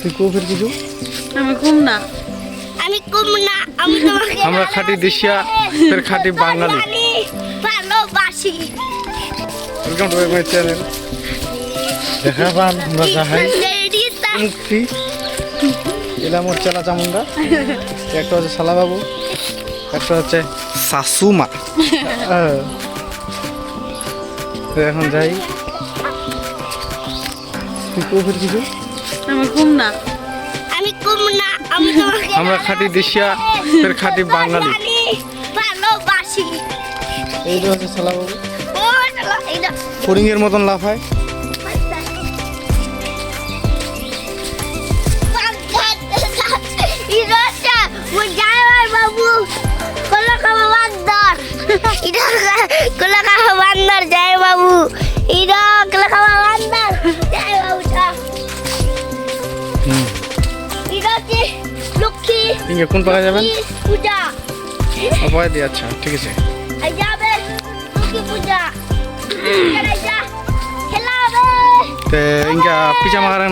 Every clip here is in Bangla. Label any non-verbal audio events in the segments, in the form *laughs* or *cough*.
তুই কফির কিছু আমি ঘুম না। আমি কম না আমি তোমাকে আমরা খাঁটি দেশিয়া ফের খাঁটি বাঙালি। ভালোবাসি। ওয়েলকাম টু মাই চ্যানেল দেখা পান আমরা যাহাই মুক্তি। এলা মোর চেলা চামুন্ডা একটা হচ্ছে শালা বাবু একটা হচ্ছে শাশুমা। হ্যাঁ। তো এখন যাই। তুই কফির কিছু আমি ঘুম না। আমি কম না আমি তোমাকে আমরা খাঁটি দেশিয়া ফের খাঁটি বাঙালি। ভালোবাসি। এইটা হচ্ছে শালা *laughs* বাবু ফড়িং এর মতন লাফায় বাবু কোলা খাওয়া বান্দর ইরো কোলা ইরো কি লক্ষ্মী। ইঙ্গে কোন পাকা যাবেন? পূজা। অপায় দিয়ে আচ্ছা ঠিক আছে। এই যাবে লক্ষ্মী পূজা।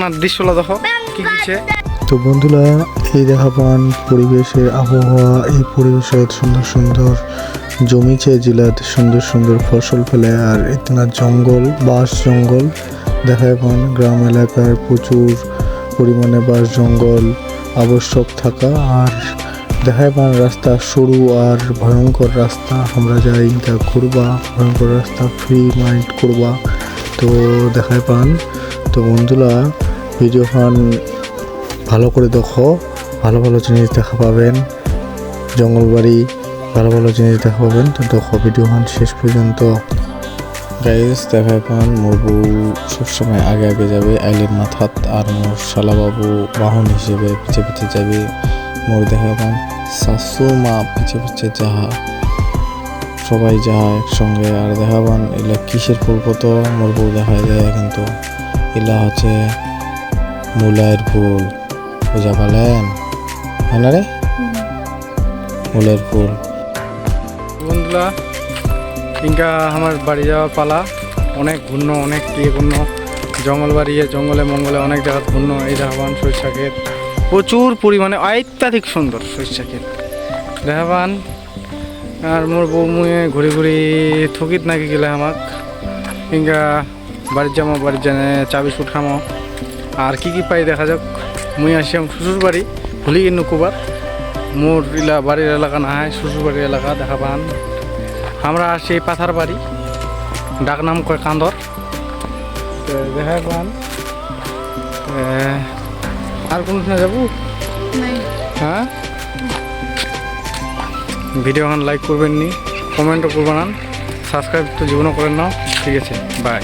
না দৃশ্যলা দেখো কি কিছে তো বন্ধুরা এই দেখা পান পরিবেশের আবহাওয়া এই পরিবেশে সুন্দর সুন্দর জমিছে জেলাতে সুন্দর সুন্দর ফসল ফেলে আর ইতনা জঙ্গল বাঁশ জঙ্গল দেখা পান গ্রাম এলাকায় প্রচুর পরিমাণে বাস জঙ্গল আবশ্যক থাকা। আর দেখায় পান রাস্তা সরু আর ভয়ঙ্কর রাস্তা। আমরা যাই ইনকা ঘুরবা, ভয়ঙ্কর রাস্তা ফ্রি মাইন্ড করবা। তো দেখায় পান তো বন্ধুরা ভিডিও পান ভালো করে দেখো, ভালো ভালো জিনিস দেখা পাবেন। জঙ্গলবাড়ি ভালো ভালো জিনিস দেখা পাবেন। তো দেখো ভিডিওখান শেষ পর্যন্ত। গাইস দেখা পান মোর বউ সবসময় আগে আগে যাবে আইলের মাথাত আর মোর শালাবাবু বাহন হিসেবে পিছে পিছে যাবে। মোর দেখা পান শাশু মা পিছে পিছে যাহা সবাই যাহা একসঙ্গে। আর দেখা পান এলা কিসের ফুল কত মোর বউ দেখা যায় কিন্তু এলা হচ্ছে মুলায়ের ফুল। বুঝা পালেন হ্যাঁ না রে? মুলের ফুল। বন্ধুরা ইনকা আমার বাড়ি যাওয়ার পালা। অনেক ঘূর্ণ, অনেক ইয়ে ঘূর্ণ। জঙ্গল বাড়ি জঙ্গলে, মঙ্গলে অনেক জায়গা ঘূর্ণ। এই দেখাবান সরিষা ক্ষেত প্রচুর পরিমাণে অত্যাধিক সুন্দর সরিষা ক্ষেত দেখাবান আর মোর বউ মুয়ে ঘুরি ঘুরি থকিত নাকি গেলে আমাক। ইনকা বাড়ির যাব বাড়ির জানে চা বিস্কুট খামো। আর কি কি পাই দেখা যাক। মুই আসি আমার শ্বশুর বাড়ি ভুলি কিন্তু কুবার। মোর ইলা বাড়ির এলাকা না হয় শ্বশুর বাড়ির এলাকা দেখা পান আমরা আসি পাথার বাড়ি ডাক নাম কয় কান্দর দেখা পান আর কোনো না যাব? হ্যাঁ? ভিডিও এখন লাইক করবেন নি কমেন্টও করবেন না। সাবস্ক্রাইব তো জীবনও করেন না। ঠিক আছে বাই